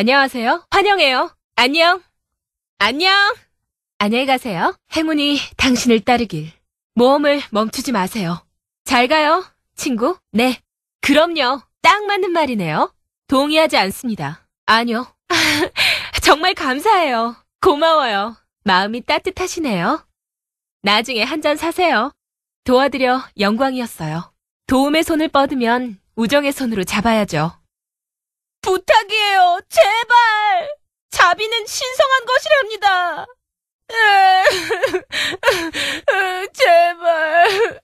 안녕하세요. 환영해요. 안녕. 안녕. 안녕히 가세요. 행운이 당신을 따르길. 모험을 멈추지 마세요. 잘 가요, 친구. 네. 그럼요. 딱 맞는 말이네요. 동의하지 않습니다. 아니요. 정말 감사해요. 고마워요. 마음이 따뜻하시네요. 나중에 한 잔 사세요. 도와드려 영광이었어요. 도움의 손을 뻗으면 우정의 손으로 잡아야죠. 부탁이에요. 제발. 자비는 신성한 것이랍니다. 제발.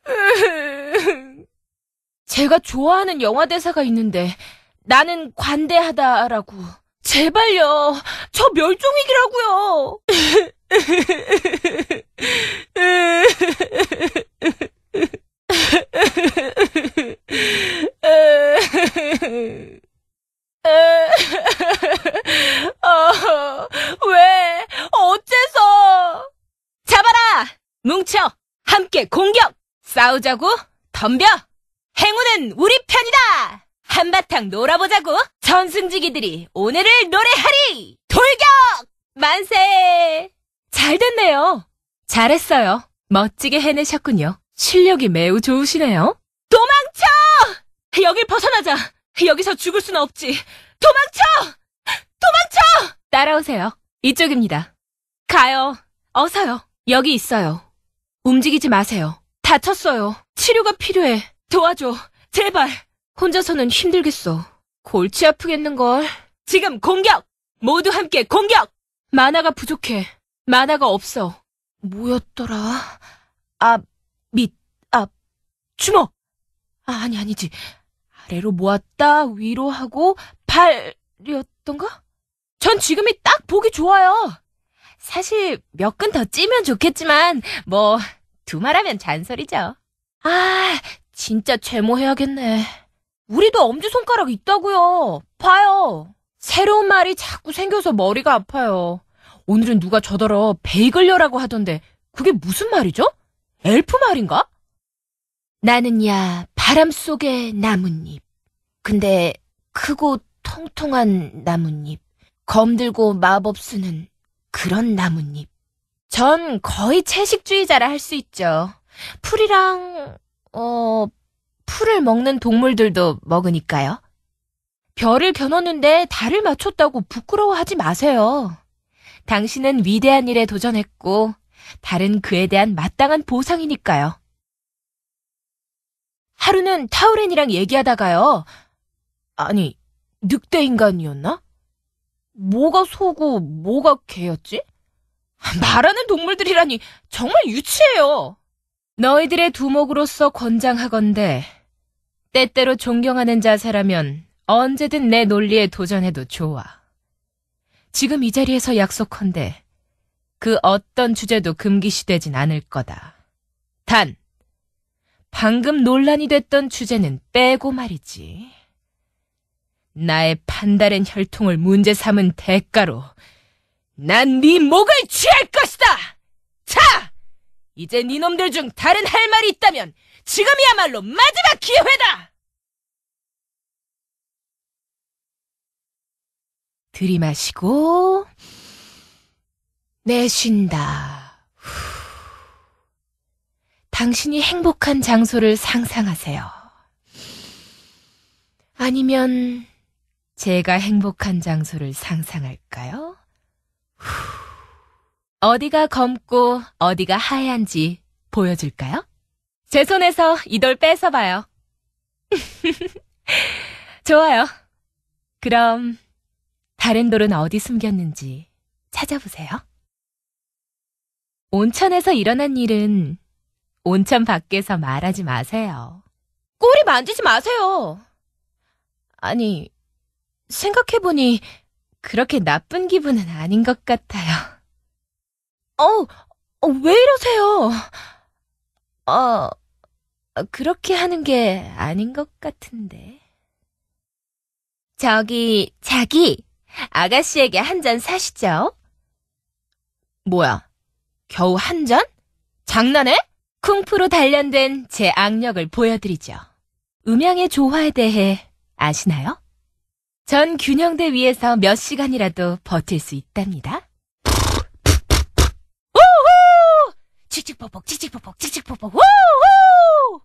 제가 좋아하는 영화 대사가 있는데 나는 관대하다라고. 제발요. 저 멸종위기라고요. 어, 왜? 어째서? 잡아라! 뭉쳐! 함께 공격! 싸우자고? 덤벼! 행운은 우리 편이다! 한바탕 놀아보자고! 전승지기들이 오늘을 노래하리! 돌격! 만세! 잘 됐네요. 잘했어요. 멋지게 해내셨군요. 실력이 매우 좋으시네요. 도망쳐! 여길 벗어나자. 여기서 죽을 수는 없지. 도망쳐! 도망쳐! 따라오세요. 이쪽입니다. 가요. 어서요. 여기 있어요. 움직이지 마세요. 다쳤어요. 치료가 필요해. 도와줘. 제발. 혼자서는 힘들겠어. 골치 아프겠는걸. 지금 공격! 모두 함께 공격! 만화가 부족해. 만화가 없어. 뭐였더라? 앞, 밑, 앞, 주먹! 아, 아니, 아니지. 아래로 모았다, 위로 하고, 발이었던가? 전 지금이 딱 보기 좋아요. 사실 몇 근 더 찌면 좋겠지만, 뭐, 두말하면 잔소리죠. 아, 진짜 제모해야겠네. 우리도 엄지손가락 있다고요. 봐요. 새로운 말이 자꾸 생겨서 머리가 아파요. 오늘은 누가 저더러 베이글려라고 하던데 그게 무슨 말이죠? 엘프 말인가? 나는 야 바람 속의 나뭇잎. 근데 크고 통통한 나뭇잎. 검들고 마법 쓰는 그런 나뭇잎. 전 거의 채식주의자라 할 수 있죠. 풀이랑 어 풀을 먹는 동물들도 먹으니까요. 별을 겨눴는데 달을 맞췄다고 부끄러워하지 마세요. 당신은 위대한 일에 도전했고, 달은 그에 대한 마땅한 보상이니까요. 하루는 타우렌이랑 얘기하다가요. 아니, 늑대 인간이었나? 뭐가 소고 뭐가 개였지? 말하는 동물들이라니 정말 유치해요. 너희들의 두목으로서 권장하건대 때때로 존경하는 자세라면 언제든 내 논리에 도전해도 좋아. 지금 이 자리에서 약속한데 그 어떤 주제도 금기시되진 않을 거다. 단, 방금 논란이 됐던 주제는 빼고 말이지. 나의 판다른 혈통을 문제 삼은 대가로 난 네 목을 취할 것이다! 자! 이제 니놈들 중 다른 할 말이 있다면 지금이야말로 마지막 기회다! 들이마시고 내쉰다. 후. 당신이 행복한 장소를 상상하세요. 아니면 제가 행복한 장소를 상상할까요? 후. 어디가 검고 어디가 하얀지 보여줄까요? 제 손에서 이 돌 뺏어봐요. 좋아요. 그럼 다른 돌은 어디 숨겼는지 찾아보세요. 온천에서 일어난 일은 온천 밖에서 말하지 마세요. 꼬리 만지지 마세요. 아니, 생각해보니 그렇게 나쁜 기분은 아닌 것 같아요. 어, 어, 왜 이러세요? 어, 그렇게 하는 게 아닌 것 같은데. 저기, 자기, 아가씨에게 한 잔 사시죠? 뭐야, 겨우 한 잔? 장난해? 쿵푸로 단련된 제 악력을 보여드리죠. 음향의 조화에 대해 아시나요? 전 균형대 위에서 몇 시간이라도 버틸 수 있답니다. 우후! 칙칙폭폭, 칙칙폭폭, 칙칙폭폭, 우후!